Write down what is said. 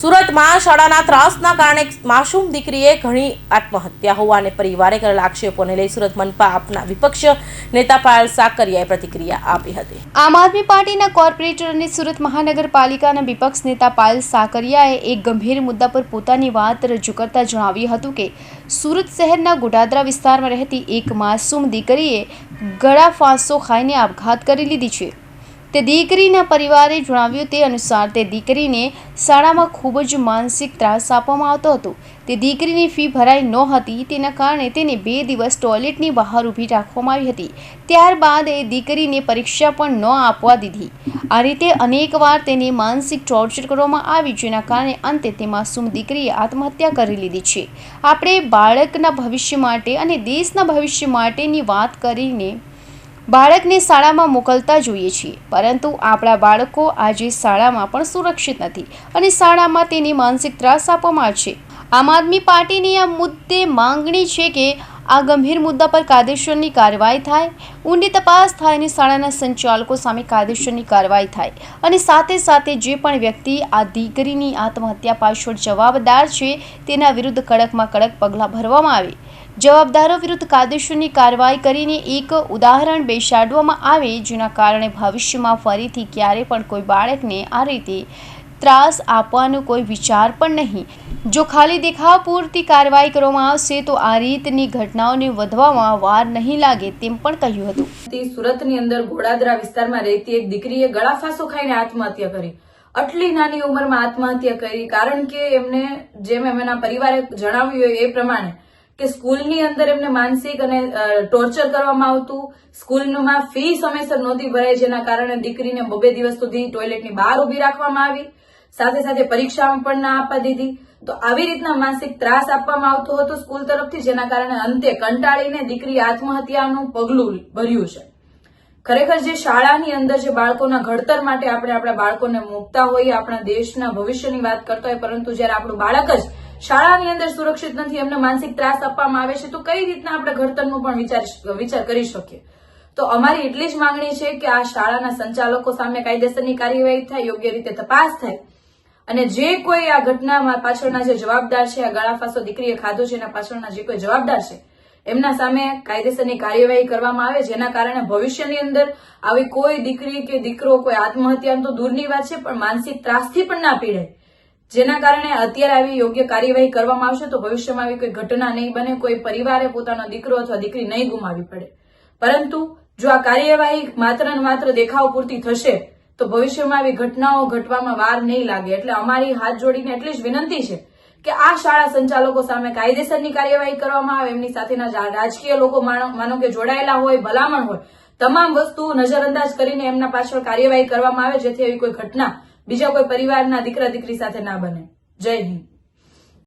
સુરતમાં શાળાના ત્રાસના કારણે માસૂમ દીકરીએ ઘણી આત્મહત્યા હોવાને પરિવારે કરેલા આક્ષેપોને લઈ સુરત મનપા આપના વિપક્ષ નેતા પાયલ સાકરિયાએ પ્રતિક્રિયા આપી હતી. આમ આદમી પાર્ટીના કોર્પોરેટર અને સુરત મહાનગરપાલિકાના વિપક્ષ નેતા પાયલ સાકરિયાએ એક ગંભીર મુદ્દા પર પોતાની વાત રજૂ કરતા જણાવ્યું હતું કે, સુરત શહેરના ગોડાદરા વિસ્તારમાં રહેતી એક માસૂમ દીકરીએ ગળા ફાંસો ખાઈને આપઘાત કરી લીધી છે. તે દીકરીના પરિવારે જણાવ્યું તે અનુસાર તે દીકરીને શાળામાં ખૂબ જ માનસિક ત્રાસ આપવામાં આવતો હતો. તે દીકરીની ફી ભરાઈ ન હતી, તેના કારણે તેને બે દિવસ ટોયલેટની બહાર ઊભી રાખવામાં આવી હતી. ત્યારબાદ એ દીકરીને પરીક્ષા પણ ન આપવા દીધી. આ રીતે અનેકવાર તેને માનસિક ટોર્ચર કરવામાં આવી જેના કારણે અંતે તે માસૂમ દીકરીએ આત્મહત્યા કરી લીધી છે. આપણે બાળકના ભવિષ્ય માટે અને દેશના ભવિષ્ય માટેની વાત કરીને બાળકને શાળામાં મોકલતા જોઈએ છીએ. પરંતુ આપણા બાળકો આજે શાળામાં પણ સુરક્ષિત નથી અને શાળામાં તેને માનસિક ત્રાસ આપવામાં છે. આમ આદમી પાર્ટીની આ મુદ્દે માંગણી છે કે આ ગંભીર મુદ્દા પર કાયદેસરની કાર્યવાહી થાય. ઊંડી તપાસ થાય અને શાળાના સંચાલકો સામે કાયદેસરની કાર્યવાહી થાય. અને સાથે સાથે જે પણ વ્યક્તિ આ દીકરીની આત્મહત્યા પાછળ જવાબદાર છે, તેના વિરુદ્ધ કડકમાં કડક પગલાં ભરવામાં આવે. જવાબદારો વિરુદ્ધ કાયદેસરની કાર્યવાહી કરીને એક ઉદાહરણ બેસાડવામાં આવે, જેના કારણે ભવિષ્યમાં ફરીથી ક્યારે પણ કોઈ બાળકને આ રીતે ત્રાસ આપવાનો કોઈ વિચાર પણ નહીં. જો ખાલી દેખાવ પૂરતી કાર્યવાહી કરવામાં આવશે, તો આ રીતની ઘટનાઓને વધવામાં વાર નહીં લાગે તેમ પણ કહ્યું હતું. તે સુરતની અંદર ઘોડાદરા વિસ્તારમાં રહેતી એક દીકરીએ ગળાફાંસો ખાઈને આત્મહત્યા કરી. આટલી નાની ઉંમરમાં આત્મહત્યા કરી, કારણ કે એમને, જેમ એમના પરિવારે જણાવ્યું એ પ્રમાણે કે સ્કૂલની અંદર એમને માનસિક અને ટોર્ચર કરવામાં આવતું. સ્કૂલમાં ફી સમયસર નહોતી ભરાઈ જેના કારણે દીકરીને બબે દિવસ સુધી ટોયલેટની બહાર ઊભી રાખવામાં આવી. સાથે સાથે પરીક્ષામાં પણ ના આપવા દીધી. તો આવી રીતના માનસિક ત્રાસ આપવામાં આવતો હતો સ્કૂલ તરફથી, જેના કારણે અંતે કંટાળીને દીકરી આત્મહત્યાનું પગલું ભર્યું છે. ખરેખર જે શાળાની અંદર જે બાળકોના ઘડતર માટે આપણે આપણા બાળકોને મૂકતા હોઈએ, આપણા દેશના ભવિષ્યની વાત કરતા હોય પરંતુ જ્યારે આપણું બાળક જ શાળાની અંદર સુરક્ષિત નથી, એમને માનસિક ત્રાસ આપવામાં આવે છે, તો કઈ રીતના આપણે ઘડતરનું પણ વિચાર વિચાર કરી શકીએ? તો અમારી એટલી જ માંગણી છે કે આ શાળાના સંચાલકો સામે કાયદેસરની કાર્યવાહી થાય, યોગ્ય રીતે તપાસ થાય. અને જે કોઈ આ ઘટનામાં પાછળના જે જવાબદાર છે, આ ગળાફાસો દીકરીએ ખાધો છે, એના પાછળના જે કોઈ જવાબદાર છે, એમના સામે કાયદેસરની કાર્યવાહી કરવામાં આવે, જેના કારણે ભવિષ્યની અંદર આવી કોઈ દીકરી કે દીકરો કોઈ આત્મહત્યા તો દૂરની વાત છે, પણ માનસિક ત્રાસથી પણ ના પીડે જેના કારણે અત્યારે આવી યોગ્ય કાર્યવાહી કરવામાં આવશે તો ભવિષ્યમાં આવી કોઈ ઘટના નહીં બને, કોઈ પરિવારે પોતાનો દીકરો અથવા દીકરી નહીં ગુમાવી પડે. પરંતુ જો આ કાર્યવાહી માત્ર ને માત્ર દેખાવ પૂરતી થશે, તો ભવિષ્યમાં આવી ઘટનાઓ ઘટવામાં વાર નહીં લાગે. એટલે અમારી હાથ જોડીને એટલી જ વિનંતી છે કે આ શાળા સંચાલકો સામે કાયદેસરની કાર્યવાહી કરવામાં આવે. એમની સાથેના રાજકીય લોકો માનો કે જોડાયેલા હોય, ભલામણ હોય, તમામ વસ્તુ નજરઅંદાજ કરીને એમના પાછળ કાર્યવાહી કરવામાં આવે, જેથી એવી કોઈ ઘટના બીજા કોઈ પરિવારના દીકરા દીકરી સાથે ના બને. જય હિન્દ.